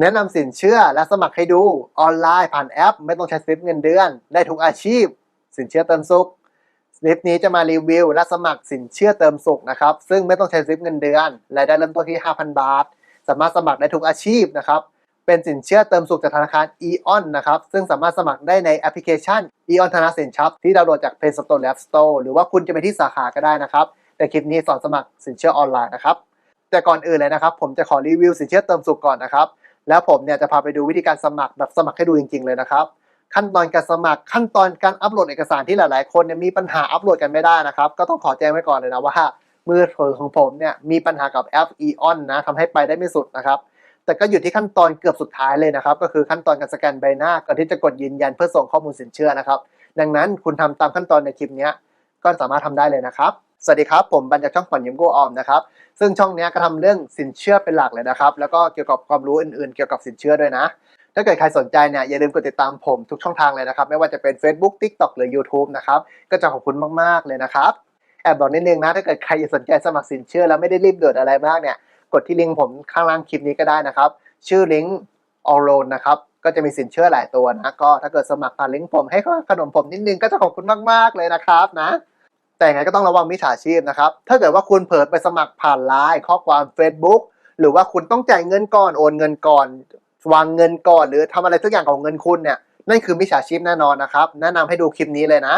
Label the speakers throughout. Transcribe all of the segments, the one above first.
Speaker 1: แนะนำสินเชื่อและสมัครให้ดูออนไลน์ผ่านแอป ไม่ต้องใช้สลิปเงินเดือน ได้ทุกอาชีพ สินเชื่อเติมสุขสลิปนี้จะมารีวิว และสมัครสินเชื่อเติมสุขนะครับ ซึ่งไม่ต้องใช้สลิปเงินเดือนรายได้เริ่มต้นที่ 5,000 บาท สามารถสมัครได้ทุกอาชีพนะครับเป็นสินเชื่อเติมสุขจากธนาคาร e-on นะครับซึ่งสามารถสมัครได้ในแอปพลิเคชัน e-on ธนาสินทรัพย์ที่ดาวน์โหลดจาก Play Store และ App Store หรือว่าคุณจะไปที่สาขาก็ได้นะครับแต่คลิปนี้สอนสมัครสินเชื่อออนไลน์นะครับแต่ก่อนอื่นเลยนะครับ ผมจะขอรีวิวสินเชื่อเติมสุขก่อนนะครับ แล้วผมเนี่ยจะพาไปดูวิธีการสมัครแบบสมัครให้ดูจริง ๆ เลยนะครับ ขั้นตอนการสมัครขั้นตอนการอัปโหลดเอกสารที่หลาย ๆ คนเนี่ยมีปัญหาอัปโหลดกันไม่ได้นะครับ ก็ต้องขอแจ้งไว้ก่อนเลยนะว่ามือถือของผมเนี่ยมีปัญหากับแอป e-on นะทำให้ไปได้ไม่สุดนะครับแต่ก็อยู่ที่ขั้นตอนเกือบสุดท้ายเลยนะครับ ก็คือขั้นตอนการสแกนใบหน้าก่อนที่จะกดยืนยันเพื่อส่งข้อมูลสินเชื่อนะครับ ดังนั้นคุณทำตามขั้นตอนในคลิปเนี้ย ก็สามารถทำได้เลยนะครับ สวัสดีครับ ผมบัญจากช่องผ่อนยิ้มโกออมนะครับ ซึ่งช่องนี้ก็ทำเรื่องสินเชื่อเป็นหลักเลยนะครับ แล้วก็เกี่ยวกับความรู้อื่นๆ เกี่ยวกับสินเชื่อด้วยนะ ถ้าเกิดใครสนใจเนี่ยอย่าลืมกดติดตามผมทุกช่องทางเลยนะครับ ไม่ว่าจะเป็น Facebook TikTok หรือ YouTube นะครับ ก็จะขอบคุณมากๆเลยนะครับ แอบบอกนิดนึงนะ ถ้าเกิดใครสนใจสมัครสินเชื่อแล้วไม่ได้รีบด่วนอะไรมากเนี่ย กดที่ลิงก์ผมข้างล่างคลิปนี้ก็ได้นะครับ ชื่อลิงก์ all loan นะครับก็จะมีสินเชื่อหลายตัวนะ ก็ถ้าเกิดสมัครผ่านลิงก์ผมให้ขนมผมนิดนึงก็จะขอบคุณมาก ๆ เลยนะครับนะ แต่งไงก็ต้องระวังมิจฉาชีพนะครับ ถ้าเกิดว่าคุณเผลอไปสมัครผ่านไลน์ข้อความ Facebook หรือว่าคุณต้องจ่ายเงินก่อนโอนเงินก่อน วางเงินก่อน หรือทำอะไรสักอย่างของเงินคุณเนี่ยนั่นคือมิจฉาชีพแน่นอนนะครับ แนะนำให้ดูคลิปนี้เลยนะ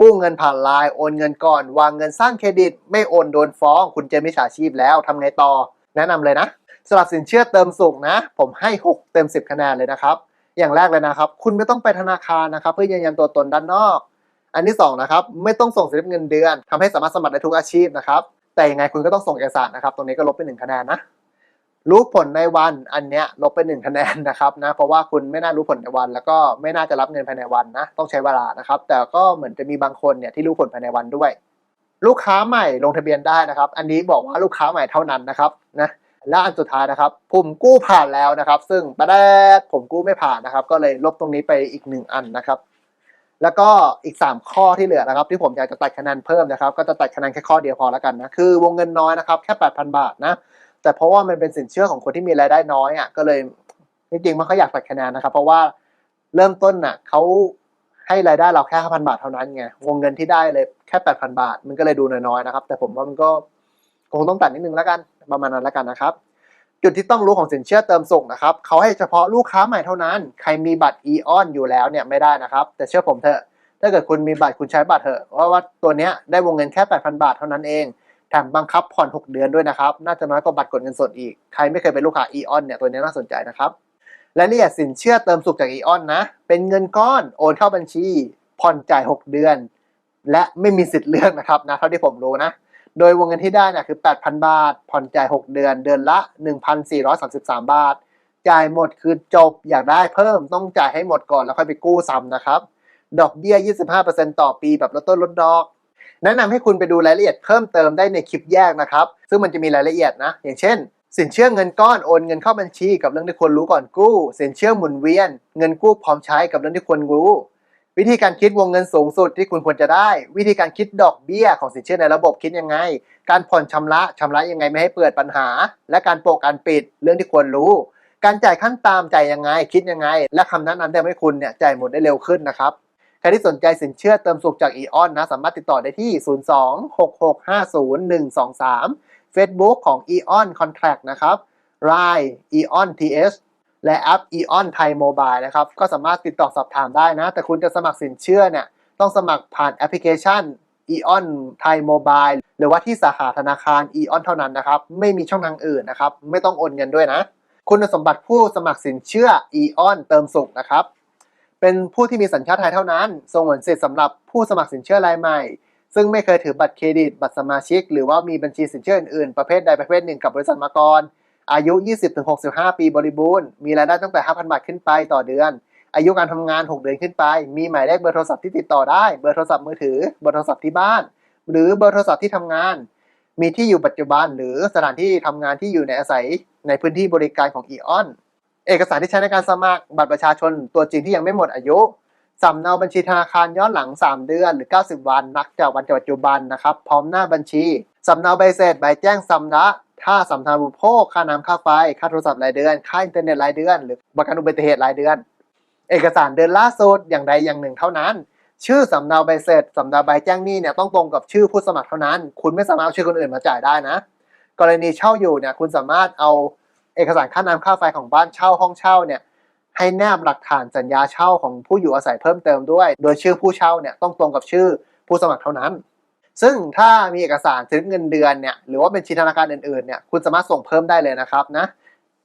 Speaker 1: กู้เงินผ่านไลน์โอนเงินก่อน วางเงินสร้างเครดิต ไม่โอนโดนฟ้อง คุณเจอมิจฉาชีพแล้วทำไงต่อ แนะนำเลยนะสำหรับสินเชื่อเติมสุขนะ ผมให้ 6 เต็ม 10 คะแนนเลยนะครับ อย่างแรกเลยนะครับ คุณไม่ต้องไปธนาคารนะครับ เพื่อยืนยันตัวตนด้านนอก อันที่สองนะครับไม่ต้องส่งสลิปเงินเดือนทำให้สามารถสมัครได้ทุกอาชีพนะครับแต่ยังไงคุณก็ต้องส่งเอกสารนะครับตรงนี้ก็ลบไปหนึ่งคะแนนนะรู้ผลในวันอันเนี้ยลบไปหนึ่งคะแนนนะครับนะเพราะว่าคุณไม่น่ารู้ผลในวัน แล้วก็ไม่น่าจะรับเงินภายในวันนะต้องใช้เวลานะครับ แต่ก็เหมือนจะมีบางคนเนี่ยที่รู้ผลภายในวันด้วย ลูกค้าใหม่ลงทะเบียนได้นะครับ อันนี้บอกว่าลูกค้าใหม่เท่านั้นนะครับนะและอันสุดท้ายนะครับผมกู้ผ่านแล้วนะครับ ซึ่งประเดดผมกู้ไม่ผ่านนะครับ ก็เลยลบตรงนี้ไปอีกหนึ่งอันนะครับ แล้วก็อีก 3 ข้อที่เหลือนะครับ ที่ผมอยากจะตัดคะแนนเพิ่มนะครับ ก็จะตัดคะแนนแค่ข้อเดียวพอแล้วกันนะ คือวงเงินน้อยนะครับ แค่ 8,000 บาทนะ แต่เพราะว่ามันเป็นสินเชื่อของคนที่มีรายได้น้อยอะก็เลยจริงๆมันเขาอยากตัดคะแนนนะครับ เพราะว่าเริ่มต้นน่ะเขาให้รายได้เราแค่ 5,000 บาทเท่านั้นไงวงเงินที่ได้เลยแค่ 8,000 บาท มันก็เลยดูน้อยๆนะครับ แต่ผมว่ามันก็คงต้องตัดนิดนึงแล้วกันประมาณนั้นแล้วกันนะครับ จุดที่ต้องรู้ของสินเชื่อเติมส่งนะครับเขาให้เฉพาะลูกค้าใหม่เท่านั้น ใครมีบัตร e-on อนอยู่แล้วเนี่ยไม่ได้นะครับ แต่เชื่อผมเถอะ ถ้าเกิดคุณมีบัตรคุณใช้บัตรเถอะเพราะว่าตัวเนี้ยได้วงเงินแค่ 8,000 บาทเท่านั้นเอง แถมบังคับผ่อน 6 เดือนด้วยนะครับ น่าจะน้อยกว่าบัตรกดเงินสดอีก ใครไม่เคยเป็นลูกค้า e-on เนี่ยตัวนี้น่าสนใจนะครับและละเอียดสินเชื่อเติมสุขจาก e-on นะ เป็นเงินก้อนโอนเข้าบัญชี ผ่อนจ่าย 6 เดือน และไม่มีสิทธิ์เลือกนะครับนะเท่าที่ผมรู้นะ โดยวงเงินที่ได้เนี่ยคือ 8,000 บาท ผ่อนจ่าย 6 เดือน เดือนละ 1,433 บาท จ่ายหมดคือจบ อยากได้เพิ่มต้องจ่ายให้หมดก่อนแล้วค่อยไปกู้ซ้ำนะครับ ดอกเบี้ย 25%ต่อปีแบบลดต้นลดดอก แนะนำให้คุณไปดูรายละเอียดเพิ่มเติมได้ในคลิปแยกนะครับ ซึ่งมันจะมีรายละเอียดนะ อย่างเช่น สินเชื่อเงินก้อนโอนเงินเข้าบัญชีกับเรื่องที่ควรรู้ก่อนกู้ สินเชื่อหมุนเวียน เงินกู้พร้อมใช้กับเรื่องที่ควรรู้ วิธีการคิดวงเงินสูงสุดที่คุณควรจะได้ วิธีการคิดดอกเบี้ยของสินเชื่อในระบบคิดยังไง การผ่อนชำระชำระยังไงไม่ให้เปิดปัญหา และการโปะการปิดเรื่องที่ควรรู้ การจ่ายขั้นตามจ่ายยังไง คิดยังไง และคำแนะนำที่ทำให้คุณเนี่ยจ่ายหมดได้เร็วขึ้นนะครับใครที่สนใจสินเชื่อเติมสุขจาก e-on นะสามารถติดต่อได้ที่ 02-6650-123 Facebook ของ e-on contract นะครับ Line e-on th และแอป e-on Thai Mobile นะครับ ก็สามารถติดต่อสอบถามได้นะ แต่คุณจะสมัครสินเชื่อเนี่ย ต้องสมัครผ่านแอปพลิเคชัน e-on Thai Mobile หรือว่าที่สาขาธนาคาร e-on เท่านั้นนะครับ ไม่มีช่องทางอื่นนะครับ ไม่ต้องโอนเงินด้วยนะ คุณสมบัติผู้สมัครสินเชื่อ e-on เติมสุขนะครับ เป็นผู้ที่มีสัญชาติไทยเท่านั้นส่งผลสิทธิ์สำหรับผู้สมัครสินเชื่อรายใหม่ซึ่งไม่เคยถือบัตรเครดิต บัตรสมาชิก หรือว่ามีบัญชีสินเชื่ออื่นๆ ประเภทใดประเภทหนึ่งกับบริษัทมาก่อน อายุ 20-65 ปีบริบูรณ์ มีรายได้ตั้งแต่ 5,000 บาทขึ้นไปต่อเดือน อายุการทำงาน 6 เดือนขึ้นไป มีหมายเลขเบอร์โทรศัพท์ที่ติดต่อได้ เบอร์โทรศัพท์มือถือ เบอร์โทรศัพท์ที่บ้าน หรือเบอร์โทรศัพท์ที่ทำงาน มีที่อยู่ปัจจุบันหรือสถานที่ทำงานที่อยู่ในอาศัยในพื้นที่บริการของ e-on เอกสารที่ใช้ในการสมัคร บัตรประชาชนตัวจริงที่ยังไม่หมดอายุสำเนาบัญชีธนาคารย้อนหลัง 3 เดือน หรือ 90 วัน นับจากวันปัจจุบันนะครับ พร้อมหน้าบัญชีสำเนาใบเสร็จใบแจ้งสำระ ค่าสัมภาระบริโภค ค่าน้ำค่าไฟ ค่าโทรศัพท์รายเดือน ค่าอินเทอร์เน็ตรายเดือน หรือประกันอุบัติเหตุรายเดือน เอกสารเดือนล่าสุดอย่างใดอย่างหนึ่งเท่านั้น ชื่อสำเนาใบเสร็จสำเนาใบแจ้งหนี้เนี่ยต้องตรงกับชื่อผู้สมัครเท่านั้น คุณไม่สามารถเอาชื่อคนอื่นมาจ่ายได้นะ กรณีเช่าอยู่เนี่ยคุณสามารถเอาเอกสารค่าน้ำค่าไฟของบ้านเช่าห้องเช่าเนี่ยให้แนบหลักฐานสัญญาเช่าของผู้อยู่อาศัยเพิ่มเติมด้วย โดยชื่อผู้เช่าเนี่ยต้องตรงกับชื่อผู้สมัครเท่านั้น ซึ่งถ้ามีเอกสารสลิปเงินเดือนเนี่ยหรือว่าเป็นชีทธนาคารอื่นๆเนี่ยคุณสามารถส่งเพิ่มได้เลยนะครับนะ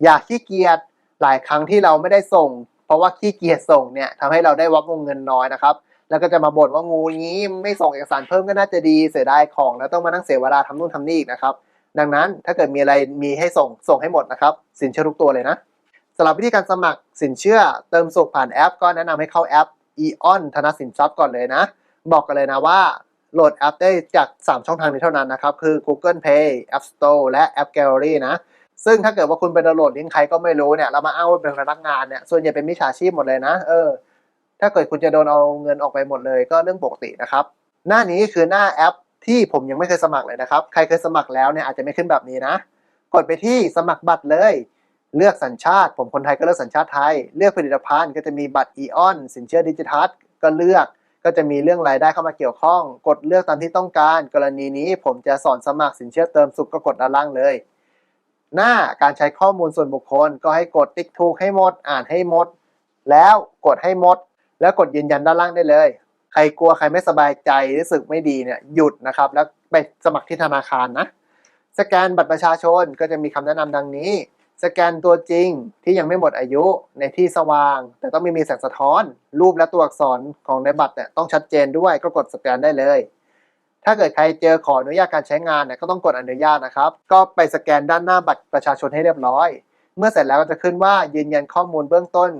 Speaker 1: อย่าขี้เกียจหลายครั้งที่เราไม่ได้ส่ง เพราะว่าขี้เกียจส่งเนี่ยทำให้เราได้วับวงเงินน้อยนะครับแล้วก็จะมาบ่นว่างูงี้ไม่ส่งเอกสารเพิ่มก็น่าจะดีเสียดายของ แล้วต้องมานั่งเสียเวลาทำนู่นทำนี่อีกนะครับดังนั้นถ้าเกิดมีอะไรมีให้ส่งส่งให้หมดนะครับ สินเชื่อทุกตัวเลยนะสำหรับวิธีการสมัครสินเชื่อเติมสุขผ่านแอป ก็แนะนำให้เข้าแอป Eon ธนสินทรัพย์ก่อนเลยนะ บอกกันเลยนะว่า โหลดแอปได้จาก 3 ช่องทางนี้เท่านั้นนะครับ คือ Google Play App Store และ App Gallery นะ ซึ่งถ้าเกิดว่าคุณไปดาวน์โหลดลิงก์ใครก็ไม่รู้เนี่ยแล้วมาอ้างว่าเป็นพนักงานเนี่ยส่วนใหญ่เป็นมิจฉาชีพหมดเลยนะ เออ ถ้าเกิดคุณจะโดนเอาเงินออกไปหมดเลยก็เรื่องปกตินะครับ หน้านี้คือหน้าแอปที่ผมยังไม่เคยสมัครเลยนะครับ ใครเคยสมัครแล้วเนี่ยอาจจะไม่ขึ้นแบบนี้นะ กดไปที่สมัครบัตรเลย เลือกสัญชาติ ผมคนไทยก็เลือกสัญชาติไทย เลือกผลิตภัณฑ์ก็จะมีบัตรอีออนสินเชื่อดิจิทัลก็เลือก ก็จะมีเรื่องรายได้เข้ามาเกี่ยวข้อง กดเลือกตามที่ต้องการ กรณีนี้ผมจะสอนสมัครสินเชื่อเติมสุขก็กดด้านล่างเลย หน้าการใช้ข้อมูลส่วนบุคคล ก็ให้กดติ๊กถูกให้หมด อ่านให้หมด แล้วกดให้หมด แล้วกดยืนยันด้านล่างได้เลย ใครกลัวใครไม่สบายใจรู้สึกไม่ดีเนี่ยหยุดนะครับ แล้วไปสมัครที่ธนาคารนะสแกนบัตรประชาชนก็จะมีคำแนะนำดังนี้ สแกนตัวจริงที่ยังไม่หมดอายุในที่สว่าง แต่ต้องไม่มีแสงสะท้อน รูปและตัวอักษรของในบัตรเนี่ยต้องชัดเจนด้วยก็กดสแกนได้เลย ถ้าเกิดใครเจอขออนุญาตการใช้งานเนี่ยก็ต้องกดอนุญาตนะครับ ก็ไปสแกนด้านหน้าบัตรประชาชนให้เรียบร้อย เมื่อเสร็จแล้วก็จะขึ้นว่ายืนยันข้อมูลเบื้องต้น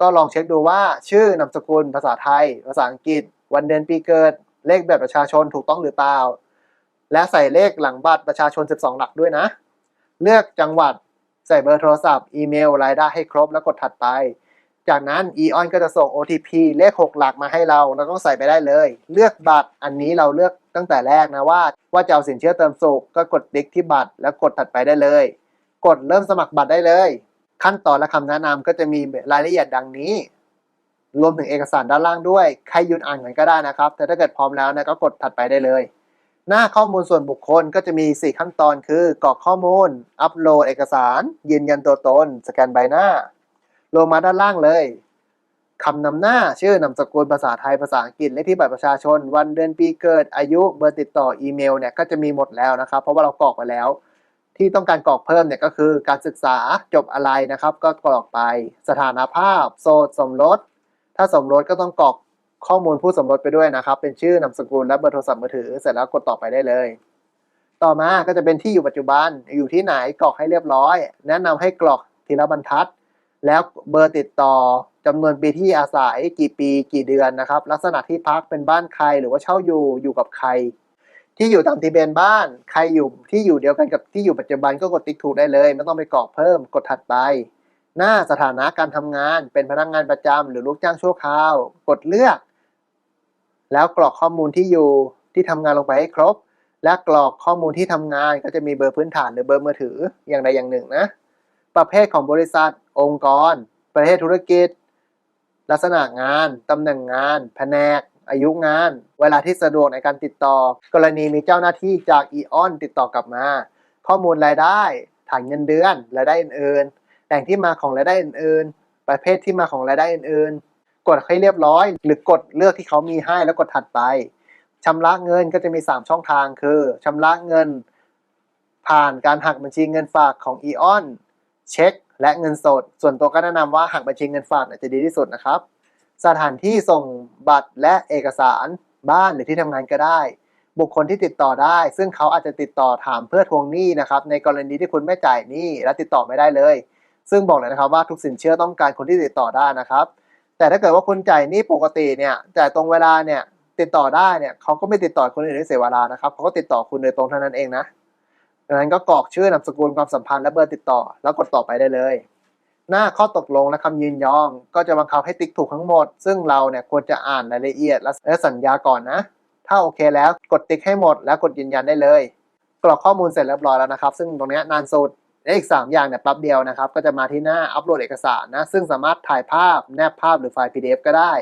Speaker 1: ก็ลองเช็คดูว่าชื่อนามสกุล ภาษาไทย ภาษาอังกฤษ วันเดือนปีเกิด เลขแบบประชาชนถูกต้องหรือเปล่า และใส่เลขหลังบัตรประชาชน 12 หลักด้วยนะ เลือกจังหวัด ใส่เบอร์โทรศัพท์ อีเมล รายได้ให้ครบแล้วกดถัดไป จากนั้น Eon ก็จะส่ง OTP เลข 6 หลักมาให้เรา เราต้องใส่ไปได้เลย เลือกบัตรอันนี้เราเลือกตั้งแต่แรกนะว่า ว่าจะเอาสินเชื่อเติมสุข ก็กดติ๊กที่บัตรแล้วกดถัดไปได้เลย กดเริ่มสมัครบัตรได้เลย ขั้นตอนและคำแนะนำก็จะมีรายละเอียดดังนี้ รวมถึงเอกสารด้านล่างด้วย ใครหยุดอ่านกันก็ได้นะครับ แต่ถ้าเกิดพร้อมแล้วนะก็กดถัดไปได้เลย หน้าข้อมูลส่วนบุคคลก็จะมี 4 ขั้นตอนคือกรอกข้อมูล อัปโหลดเอกสาร ยืนยันตัวตน สแกนใบหน้า ลงมาด้านล่างเลยคำนำหน้า ชื่อนามสกุลภาษาไทยภาษาอังกฤษเลขที่บัตรประชาชน วันเดือนปีเกิดอายุเบอร์ติดต่ออีเมลเนี่ยก็จะมีหมดแล้วนะครับ เพราะว่าเรากรอกไปแล้ว ที่ต้องการกรอกเพิ่มเนี่ยก็คือการศึกษาจบอะไรนะครับ ก็กรอกไปสถานภาพ โสดสมรส ถ้าสมรสก็ต้องกรอก ข้อมูลผู้สมรสไปด้วยนะครับ เป็นชื่อนามสกุลและเบอร์โทรศัพท์มือถือ เสร็จแล้วกดต่อไปได้เลย ต่อมาก็จะเป็นที่อยู่ปัจจุบันอยู่ที่ไหนกรอกให้เรียบร้อย แนะนำให้กรอกทีละบรรทัด แล้วเบอร์ติดต่อจำนวนปีที่อาศัยกี่ปีกี่เดือนนะครับ ลักษณะที่พักเป็นบ้านใครหรือว่าเช่าอยู่อยู่กับใคร ที่อยู่ตามทะเบียนบ้านใครอยู่ที่อยู่เดียวกันกับที่อยู่ปัจจุบันก็กดติ๊กถูกได้เลยไม่ต้องไปกรอกเพิ่มกดถัดไปหน้าสถานะการทำงานเป็นพนักงานประจำหรือลูกจ้างชั่วคราว กดเลือก แล้วกรอกข้อมูลที่อยู่ที่ทำงานลงไปให้ครบ และกรอกข้อมูลที่ทำงานก็จะมีเบอร์พื้นฐานหรือเบอร์มือถืออย่างใดอย่างหนึ่งนะ ประเภทของบริษัท องค์กร ประเภทธุรกิจ ลักษณะงาน ตำแหน่งงาน แผนก อายุงาน เวลาที่สะดวกในการติดต่อ กรณีมีเจ้าหน้าที่จากอีออนติดต่อกลับมา ข้อมูลรายได้ ฐานเงินเดือนรายได้อื่นๆแหล่งที่มาของรายได้อื่นๆ ประเภทที่มาของรายได้อื่นๆ กดให้เรียบร้อย หรือกดเลือกที่เขามีให้แล้วกดถัดไปชำระเงินก็จะมี 3 ช่องทางคือชำระเงิน ผ่านการหักบัญชีเงินฝากของ e อ n เช็ค และเงินสด ส่วนตัวก็แนะนำว่าหักบัญชีเงินฝากจะดีที่สุดนะครับ สถานที่ส่งบัตรและเอกสารบ้านหรือที่ทำงานก็ได้ บุคคลที่ติดต่อได้ ซึ่งเขาอาจจะติดต่อถามเพื่อทวงหนี้นะครับ ในกรณีที่คุณไม่จ่ายหนี้และติดต่อไม่ได้เลย ซึ่งบอกเลยนะครับว่าทุกสินเชื่อต้องการคนที่ติดต่อได้นะครับ แต่ถ้าเกิดว่าคุณจ่ายนี้ปกติเนี่ยจ่ายตรงเวลาเนี่ยติดต่อได้เนี่ยเขาก็ไม่ติดต่อคนอื่นให้เสียเวลานะครับเขาก็ติดต่อคุณโดยตรงเท่านั้นเองนะดังนั้นก็กรอกชื่อนามสกุลความสัมพันธ์และเบอร์ติดต่อ แล้วกดต่อไปได้เลย หน้าข้อตกลงและคำยืนยอมก็จะบังคับให้ติ๊กถูกทั้งหมด ซึ่งเราเนี่ยควรจะอ่านรายละเอียดและสัญญาก่อนนะ ถ้าโอเคแล้วกดติ๊กให้หมด แล้วกดยืนยันได้เลย กรอกข้อมูลเสร็จเรียบร้อยแล้วนะครับ ซึ่งตรงนี้นานสุด และอีก 3 อย่างเนี่ยแป๊บเดียวนะครับ ก็จะมาที่หน้าอัปโหลดเอกสารนะ ซึ่งสามารถถ่ายภาพแนบภาพหรือไฟล์ PDF ก็ได้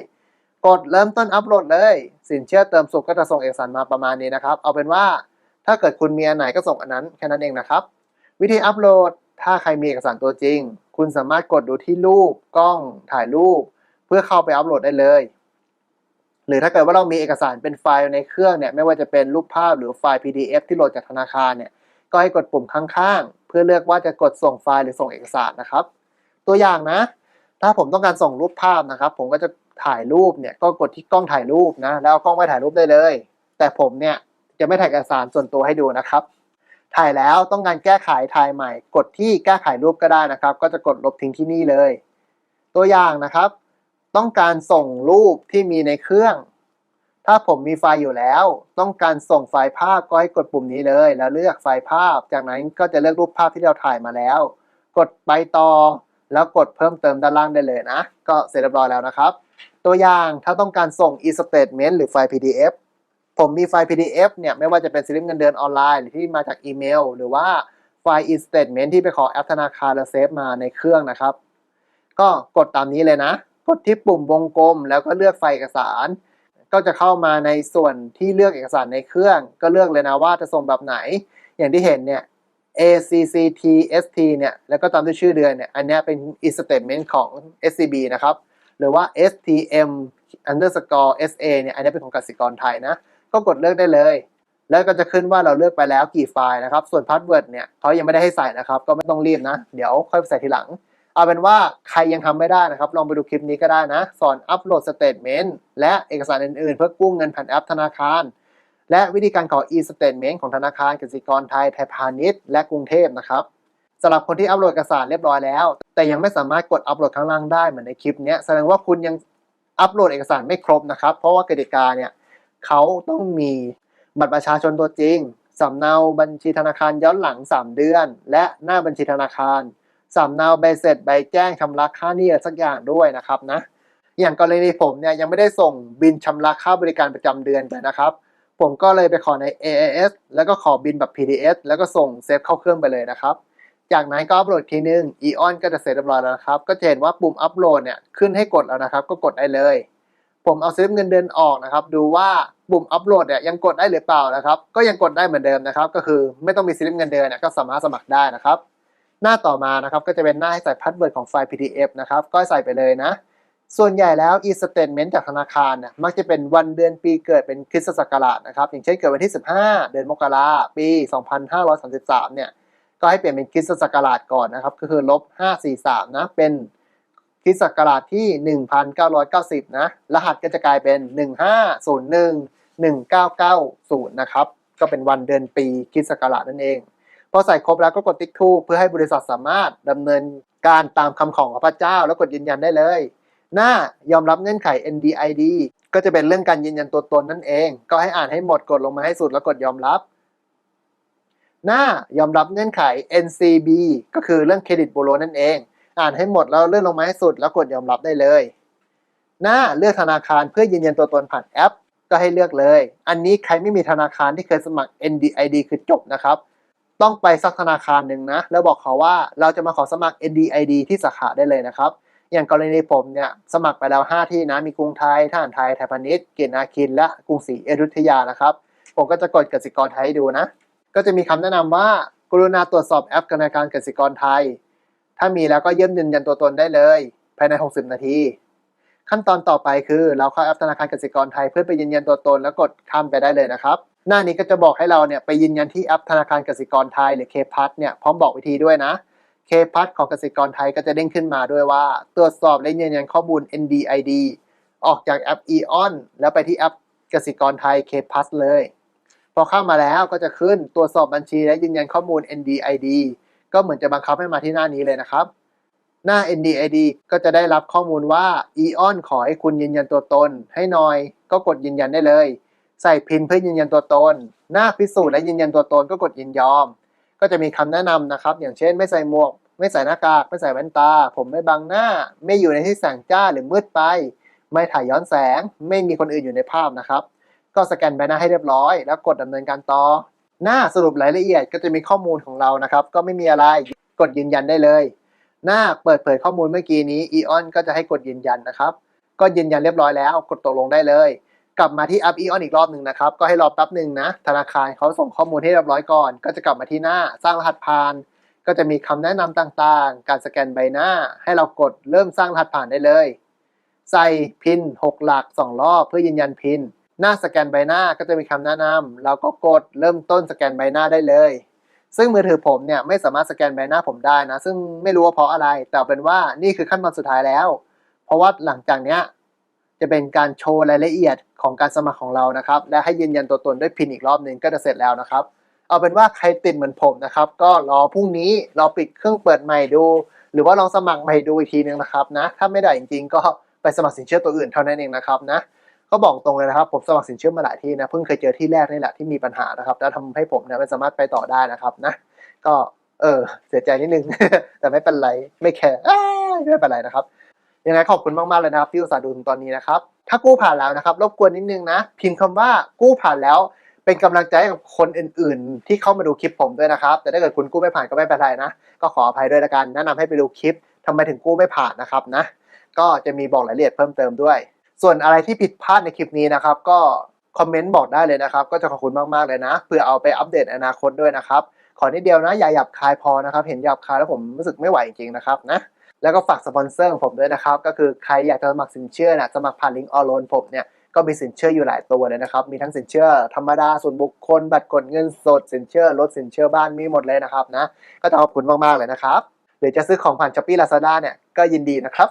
Speaker 1: กดเริ่มต้นอัปโหลดเลย สินเชื่อเติมสุขก็จะส่งเอกสารมาประมาณนี้นะครับ เอาเป็นว่าถ้าเกิดคุณมีอันไหนก็ส่งอันนั้นแค่นั้นเองนะครับ วิธีอัปโหลดถ้าใครมีเอกสารตัวจริง คุณสามารถกดดูที่รูปกล้องถ่ายรูป เพื่อเข้าไปอัปโหลดได้เลย หรือถ้าเกิดว่าเรามีเอกสารเป็นไฟล์ในเครื่องเนี่ยไม่ว่าจะเป็นรูปภาพหรือไฟล์ PDF ที่โหลดจากธนาคารเนี่ยก็ให้กดปุ่มข้างๆ เพื่อเลือกว่าจะกดส่งไฟล์หรือส่งเอกสารนะครับ ตัวอย่างนะ ถ้าผมต้องการส่งรูปภาพนะครับ ผมก็จะถ่ายรูปเนี่ยก็กดที่กล้องถ่ายรูปนะ แล้วเอากล้องไปถ่ายรูปได้เลย แต่ผมเนี่ยจะไม่ถ่ายเอกสารส่วนตัวให้ดูนะครับ ถ่ายแล้วต้องการแก้ไขถ่ายใหม่ กดที่แก้ไขรูปก็ได้นะครับ ก็จะกดลบทิ้งที่นี่เลย ตัวอย่างนะครับ ต้องการส่งรูปที่มีในเครื่อง ถ้าผมมีไฟล์อยู่แล้ว ต้องการส่งไฟล์ภาพก็ให้กดปุ่มนี้เลย แล้วเลือกไฟล์ภาพ จากนั้นก็จะเลือกรูปภาพที่เราถ่ายมาแล้ว กดไปต่อ แล้วกดเพิ่มเติมด้านล่างได้เลยนะ ก็เสร็จเรียบร้อยแล้วนะครับ ตัวอย่างถ้าต้องการส่ง e-statement หรือไฟล์ PDF ผมมีไฟล์ PDF เนี่ยไม่ว่าจะเป็นสลิปเงินเดือนออนไลน์หรือที่มาจากอีเมล หรือว่าไฟล์ e-statement ที่ไปขอแอปธนาคารแล้วเซฟมาในเครื่องนะครับ ก็กดตามนี้เลยนะ กดที่ปุ่มวงกลม แล้วก็เลือกไฟล์เอกสาร ก็จะเข้ามาในส่วนที่เลือกเอกสารในเครื่อง ก็เลือกเลยนะว่าจะส่งแบบไหน อย่างที่เห็นเนี่ย ACCTST เนี่ย แล้วก็ตามด้วยชื่อเดือนเนี่ย อันนี้เป็น e-statement ของ SCB นะครับ หรือว่า STM underscore SA เนี่ย อันนี้เป็นของกสิกรไทยนะ ก็กดเลือกได้เลย แล้วก็จะขึ้นว่าเราเลือกไปแล้วกี่ไฟล์นะครับ ส่วนพาสเวิร์ดเนี่ยเขายังไม่ได้ให้ใส่นะครับ ก็ไม่ต้องรีบนะ เดี๋ยวค่อยใส่ทีหลัง เอาเป็นว่าใครยังทำไม่ได้นะครับ ลองไปดูคลิปนี้ก็ได้นะ สอนอัปโหลดสเตทเมนต์และเอกสารอื่นๆ เพื่อกู้เงินผ่านแอปธนาคาร และวิธีการขอ e-statement ของธนาคารกสิกรไทยไทยพาณิชย์และกรุงเทพนะครับสำหรับคนที่อัปโหลดเอกสารเรียบร้อยแล้ว แต่ยังไม่สามารถกดอัปโหลดข้างล่างได้เหมือนในคลิปนี้แสดงว่าคุณยังอัปโหลดเอกสารไม่ครบนะครับ เพราะว่ากติกาเนี่ยเขาต้องมีบัตรประชาชนตัวจริงสำเนาบัญชีธนาคารย้อนหลัง 3 เดือน และหน้าบัญชีธนาคาร สำเนาใบเสร็จใบแจ้งชำระค่าหนี้สักอย่างด้วยนะครับนะอย่างกรณีผมเนี่ยยังไม่ได้ส่งบินชำระค่าบริการประจำเดือนไปนะครับ ผมก็เลยไปขอใน AAS แล้วก็ขอบินแบบ PDF แล้วก็ส่งเซฟเข้าเครื่องไปเลยนะครับ จากนั้นก็อัปโหลดทีนึง Eon ก็จะเสร็จเรียบร้อยแล้วนะครับ ก็จะเห็นว่าปุ่มอัปโหลดเนี่ยขึ้นให้กดแล้วนะครับ ก็กดได้เลย ผมเอาสลิปเงินเดือนออกนะครับ ดูว่าปุ่มอัปโหลดเนี่ยยังกดได้หรือเปล่านะครับ ก็ยังกดได้เหมือนเดิมนะครับ ก็คือไม่ต้องมีสลิปเงินเดือนเนี่ยก็สามารถสมัครได้นะครับ หน้าต่อมานะครับก็จะเป็นหน้าให้ใส่พาสเวิร์ดของไฟล์ PDF นะครับก็ใส่ไปเลยนะ ส่วนใหญ่แล้ว e-statement จากธนาคารเนี่ยมักจะเป็นวันเดือนปีเกิดเป็นคริสตศักราชนะครับอย่างเช่นเกิดวันที่ 15 เดือนมกราปี 2533 เนี่ยก็ให้เปลี่ยนเป็นคริสตศักราชก่อนนะครับก็คือลบ 543 นะเป็นคริสตศักราชที่ 1990 นะ รหัสก็จะกลายเป็น 1501 1990 นะครับ ก็เป็นวันเดือนปีคริสตศักราชนั่นเอง พอใส่ครบแล้วก็กดติ๊กทูเพื่อให้บริษัทสามารถดำเนินการตามคำของพระเจ้า แล้วกดยืนยันได้เลย หน้ายอมรับเงื่อนไข NDID ก็จะเป็นเรื่องการยืนยันตัวตนนั่นเอง ก็ให้อ่านให้หมดกดลงมาให้สุดแล้วกดยอมรับ หน้ายอมรับเงื่อนไข NCB ก็คือเรื่องเครดิตบูโรนั่นเอง อ่านให้หมดแล้วเลื่อนลงมาให้สุดแล้วกดยอมรับได้เลย หน้าเลือกธนาคารเพื่อยืนยันตัวตนผ่านแอป ก็ให้เลือกเลย อันนี้ใครไม่มีธนาคารที่เคยสมัคร NDID คือจบนะครับ ต้องไปสักธนาคารหนึ่งนะ แล้วบอกเขาว่าเราจะมาขอสมัคร NDID ที่สาขาได้เลยนะครับ อย่างกรณีผมเนี่ยสมัครไปแล้ว 5 ที่นะ มีกรุงไทยทหารไทยไทยพาณิชย์เกียรตินาคิน และกรุงศรีอยุธยานะครับ ผมก็จะกดกสิกรไทยให้ดูนะ ก็จะมีคำแนะนำว่ากรุณาตรวจสอบแอปธนาคารกสิกรไทย ถ้ามีแล้วก็เยี่ยมยืนยันตัวตนได้เลย ภายใน 60 นาที ขั้นตอนต่อไปคือเราเข้าแอปธนาคารกสิกรไทยเพื่อไปยืนยันตัวตน แล้วกดข้ามไปได้เลยนะครับ หน้านี้ก็จะบอกให้เราเนี่ยไปยืนยันที่แอปธนาคารกสิกรไทย หรือ K-PAS เนี่ยพร้อมบอกวิธีด้วยนะ K-PAS ของกสิกรไทยก็จะเด้งขึ้นมาด้วยว่า ตรวจสอบและยืนยันข้อมูล NDID ออกจากแอป Eon แล้วไปที่แอปกสิกรไทย K-PAS เลย พอเข้ามาแล้วก็จะขึ้นตรวจสอบบัญชีและยืนยันข้อมูล NDID ก็เหมือนจะบังคับให้มาที่หน้านี้เลยนะครับ หน้า NDID ก็จะได้รับข้อมูลว่า Eon ขอให้คุณยืนยันตัวตน ให้หน่อยก็กดยืนยันได้เลย ใส่พินเพื่อยืนยันตัวตน หน้าพิสูจน์และยืนยันตัวตนก็กดยินยอม ก็จะมีคำแนะนำนะครับ อย่างเช่น ไม่ใส่หมวก ไม่ใส่หน้ากาก ไม่ใส่แว่นตา ผมไม่บังหน้า ไม่อยู่ในที่แสงจ้าหรือมืดไป ไม่ถ่ายย้อนแสง ไม่มีคนอื่นอยู่ในภาพนะครับ ก็สแกนใบหน้าให้เรียบร้อย แล้วกดดำเนินการต่อ หน้าสรุปรายละเอียดก็จะมีข้อมูลของเรานะครับ ก็ไม่มีอะไร กดยืนยันได้เลย หน้าเปิดเผยข้อมูลเมื่อกี้นี้อีออนก็จะให้กดยืนยันนะครับ ก็ยืนยันเรียบร้อยแล้ว กดตกลงได้เลย กลับมาที่อัพอีออนอีกรอบหนึ่งนะครับ ก็ให้รอแป๊บหนึ่งนะ ธนาคารเขาส่งข้อมูลให้เรียบร้อยก่อน ก็จะกลับมาที่หน้าสร้างรหัสผ่าน ก็จะมีคำแนะนำต่างๆ การสแกนใบหน้า ให้เรากดเริ่มสร้างรหัสผ่านได้เลย ใส่พิน 6 หลัก 2 รอบเพื่อยืนยันพิน หน้าสแกนใบหน้าก็จะมีคำแนะนำเราก็กดเริ่มต้นสแกนใบหน้าได้เลย ซึ่งมือถือผมเนี่ยไม่สามารถสแกนใบหน้าผมได้นะ ซึ่งไม่รู้ว่าเพราะอะไร แต่เป็นว่านี่คือขั้นตอนสุดท้ายแล้ว เพราะว่าหลังจากเนี้ย จะเป็นการโชว์รายละเอียดของการสมัครของเรานะครับ และให้ยืนยันตัวตนด้วยพินอีกรอบหนึ่งก็จะเสร็จแล้วนะครับ เอาเป็นว่าใครติดเหมือนผมนะครับ ก็รอพรุ่งนี้รอปิดเครื่องเปิดใหม่ดู หรือว่าลองสมัครใหม่ดูอีกทีนึงนะครับนะถ้าไม่ได้จริงๆ ก็ไปสมัครสินเชื่อตัวอื่นเท่านั้นเองนะครับนะก็บอกตรงเลยนะครับผมสมัครสินเชื่อมาหลายที่นะเพิ่งเคยเจอที่แรกนี่แหละที่มีปัญหานะครับแล้วทำให้ผมเนี่ยไม่สามารถไปต่อได้นะครับนะ ก็เออเสียใจนิดนึง แต่ไม่เป็นไรไม่แคร์ไม่เป็นไรนะครับ ยังไงขอบคุณมากๆเลยนะครับที่อุตส่าห์ดูถึงตอนนี้นะครับ ถ้ากู้ผ่านแล้วนะครับ รบกวนนิดนึงนะ พิมพ์คำว่ากู้ผ่านแล้ว เป็นกำลังใจให้กับคนอื่น ๆ ที่เข้ามาดูคลิปผมด้วยนะครับ แต่ถ้าเกิดคุณกู้ไม่ผ่านก็ไม่เป็นไรนะ ก็ขออภัยด้วยละกัน แนะนำให้ไปดูคลิปทำไมถึงกู้ไม่ผ่านนะครับนะ ก็จะมีบอกรายละเอียดเพิ่มเติมด้วย ส่วนอะไรที่ผิดพลาดในคลิปนี้นะครับ ก็คอมเมนต์บอกได้เลยนะครับ ก็จะขอบคุณมาก ๆ เลยนะ เพื่อเอาไปอัปเดตอนาคตด้วยนะครับ ขอนิดเดียวนะ อย่าหยาบคายพอนะครับ เห็นหยาบคายแล้วผมรู้สึกไม่ไหวจริงๆนะครับนะ แล้วก็ฝากสปอนเซอร์ของผมด้วยนะครับ ก็คือใครอยากจะสมัครสินเชื่อนะสมัครผ่านลิงก์ออโลนผมเนี่ยก็มีสินเชื่ออยู่หลายตัวเลยนะครับ มีทั้งสินเชื่อธรรมดาส่วนบุคคล บัตรกดเงินสดสินเชื่อรถสินเชื่อบ้านมีหมดเลยนะครับนะก็จะขอบคุณมากๆเลยนะครับหรือจะซื้อของผ่านช้อปปี้ลาซาด้าเนี่ยก็ยินดีนะครับ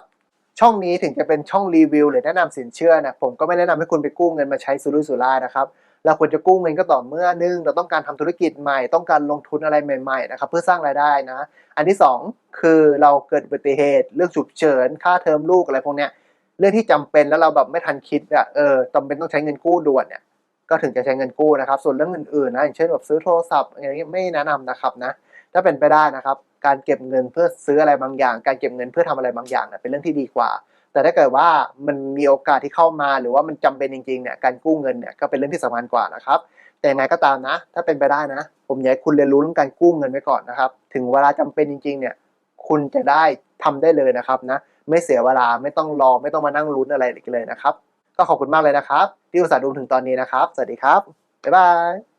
Speaker 1: ช่องนี้ถึงจะเป็นช่องรีวิวหรือแนะนำสินเชื่อนะผมก็ไม่แนะนำให้คุณไปกู้เงินมาใช้สุรุ่ยสุร่ายนะครับ เราควรจะกู้เงินก็ต่อเมื่อหนึ่งเราต้องการทำธุรกิจใหม่ ต้องการลงทุนอะไรใหม่ๆนะครับเพื่อสร้างรายได้นะ อันที่สองคือเราเกิดอุบัติเหตุ เรื่องฉุกเฉิน ค่าเทอมลูกอะไรพวกเนี้ยเรื่องที่จำเป็นแล้วเราแบบไม่ทันคิดอะเออจำเป็นต้องใช้เงินกู้ด่วนเนี่ยก็ถึงจะใช้เงินกู้นะครับ ส่วนเรื่องอื่นๆนะอย่างเช่นแบบซื้อโทรศัพท์อะไรเงี้ยไม่แนะนำนะครับนะถ้าเป็นไปได้นะครับ การเก็บเงินเพื่อซื้ออะไรบางอย่าง การเก็บเงินเพื่อทำอะไรบางอย่างเนี่ยเป็นเรื่องที่ดีกว่า แต่ถ้าเกิดว่ามันมีโอกาสที่เข้ามาหรือว่ามันจำเป็นจริงๆเนี่ยการกู้เงินเนี่ยก็เป็นเรื่องที่สำคัญกว่านะครับแต่ยังไงก็ตามนะ ถ้าเป็นไปได้นะ ผมอยากให้คุณเรียนรู้เรื่องการกู้เงินไว้ก่อนนะครับ ถึงเวลาจำเป็นจริงๆเนี่ยคุณจะได้ทำได้เลยนะครับนะไม่เสียเวลาไม่ต้องรอไม่ต้องมานั่งลุ้นอะไรอีกเลยนะครับ ก็ขอบคุณมากเลยนะครับ ที่อุตส่าห์ดูถึงตอนนี้นะครับ สวัสดีครับบ๊ายบาย